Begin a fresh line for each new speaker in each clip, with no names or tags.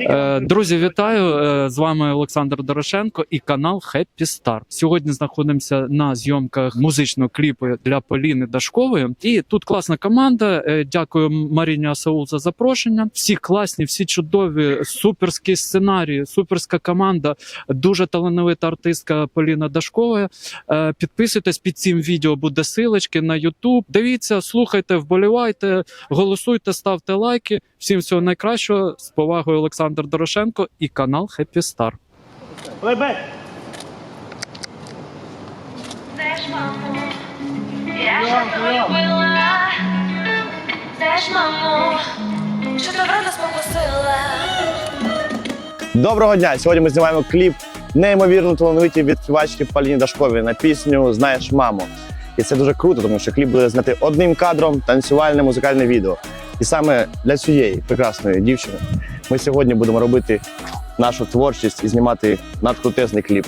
Е, Друзі, вітаю! Е, З вами Олександр Дорошенко і канал Happy Star. Сьогодні знаходимося на зйомках музичного кліпу для Поліни Дашкової. І тут класна команда. Е, Дякую Маріні Асаул за запрошення. Всі класні, всі чудові, суперський сценарій, суперська команда, дуже талановита артистка Поліна Дашкова. Підписуйтесь під цим відео, буде силочки на YouTube. Дивіться, слухайте, вболівайте, голосуйте, ставте лайки. Всім всього найкращого. З повагою Олександр Дорошенко і канал Happy Star.
Лебедь!
Знаєш, мамо, я ж. Знаєш, мамо, що ти врата спокусила.
Доброго дня! Сьогодні ми знімаємо кліп неймовірно талановиті від співачки Поліні Дашкової на пісню Знаєш, мамо. І це дуже круто, тому що кліп буде знати одним кадром танцювальне музикальне відео. І саме для цієї прекрасної дівчини ми сьогодні будемо робити нашу творчість і знімати надкрутезний кліп.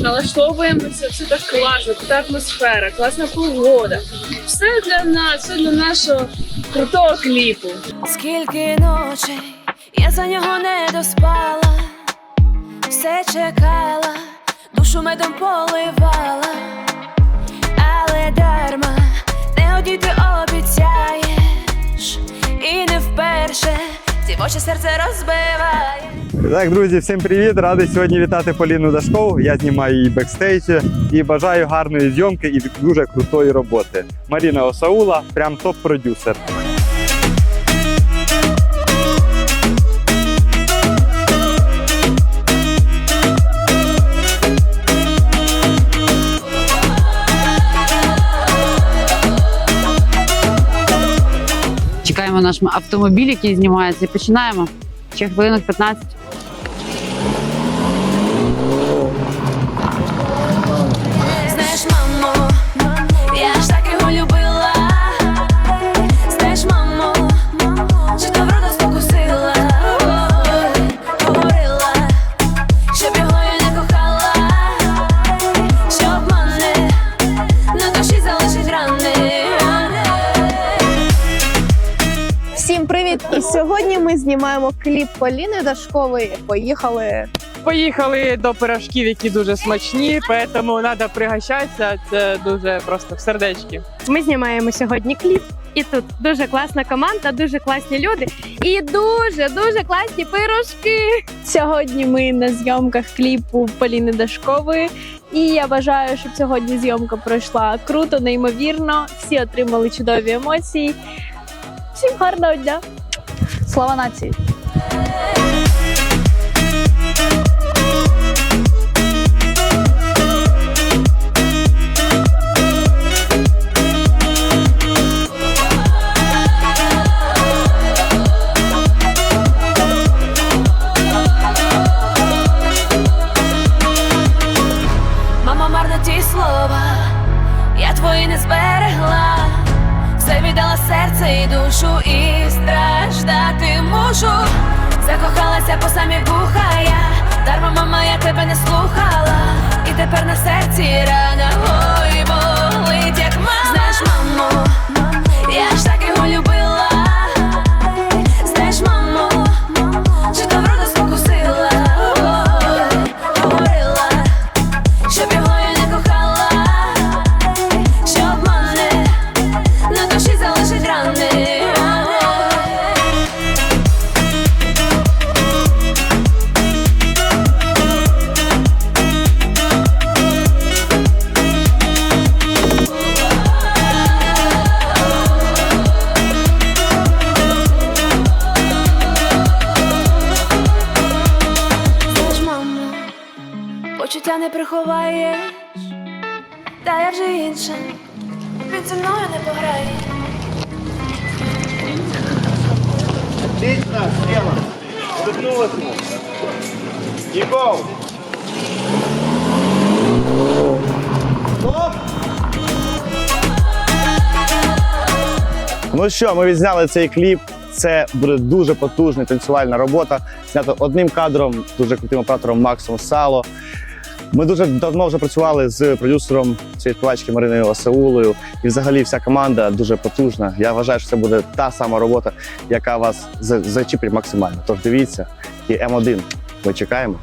Налаштовуємося, все так класно, така атмосфера, класна погода. Все для нас, все для нашого крутого кліпу.
Скільки ночей я за нього не доспала, все чекала, душу медом поливала, але дарма не одійти обіцяєш, і не вперше ці очі серце розбиває.
Так, друзі, всім привіт! Радий сьогодні вітати Поліну Дашкову. Я знімаю її бекстейджі і бажаю гарної зйомки і дуже крутої роботи. Маріна Осаула, прям топ-продюсер.
Чекаємо наш автомобіль, який знімається, і починаємо. Ще хвилинок 15.
Всім привіт! І сьогодні ми знімаємо кліп Поліни Дашкової. Поїхали.
Поїхали до пирожків, які дуже смачні, тому треба пригощатися. Це дуже просто в сердечки.
Ми знімаємо сьогодні кліп, і тут дуже класна команда, дуже класні люди і дуже дуже класні пирожки. Сьогодні ми на зйомках кліпу Поліни Дашкової. І я бажаю, щоб сьогодні зйомка пройшла круто, неймовірно. Всі отримали чудові емоції. Всім гарного дня!
Слава нації!
Віддала серце і душу, і страждати мушу. Закохалася по самі вуха я, дарма, мама, я тебе не слухала, і тепер на серці рана, ой, болить, почуття не приховаєш, та я вже інша, він зі мною не пограє.
Отлично, слева. Улыбнулась ему. Ну що, ми відзняли цей кліп. Це буде дуже потужна танцювальна робота. Знято одним кадром, дуже крутим оператором Максом Сало. Ми дуже давно вже працювали з продюсером цієї співачки Мариною Осаулою. І взагалі вся команда дуже потужна. Я вважаю, що це буде та сама робота, яка вас за- зачіпить максимально. Тож дивіться, і М1 ми чекаємо.